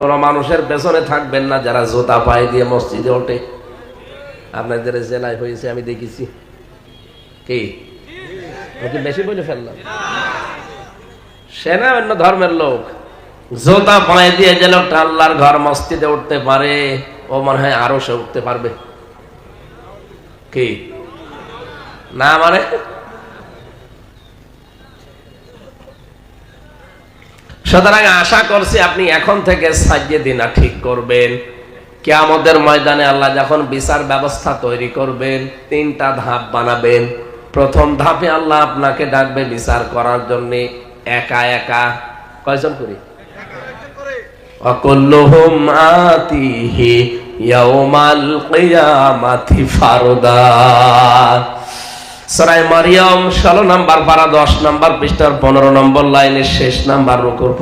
কোন মানুষের পেছনে থাকবেন না, যারা জোতা পায়ে দিয়ে মসজিদে ওঠে। আপনাদের জেলায় হয়েছে, আমি দেখেছি। কি? বেশি বলে ফেললাম। সে না অন্য ধর্মের লোক। জোতা পায়ে দিয়ে যে লোকটা আল্লাহর ঘর মসজিদে উঠতে পারে, ও মনে হয় আরও সে উঠতে পারবে। কি? না মানে? সুতরাং আশা করছি আপনি এখন থেকে সাজিয়ে দিনা ঠিক করবেন। কেয়ামতের ময়দানে আল্লাহ যখন বিচার ব্যবস্থা তৈরি করবেন, তিনটা ধাপ বানাবেন। প্রথম ধাপে আল্লাহ আপনাকে ডাকবে বিচার করার জন্য একা একা। কয়জন করি? অকুল্লুহুম আতিহি ইয়াউমাল কিয়ামাতি ফারদা। সরাই মারিয়াম ষোলো নাম্বার পারা দশ নাম্বার পৃষ্ঠার পনেরো নম্বর লাইনের শেষ নাম্বার রুকুর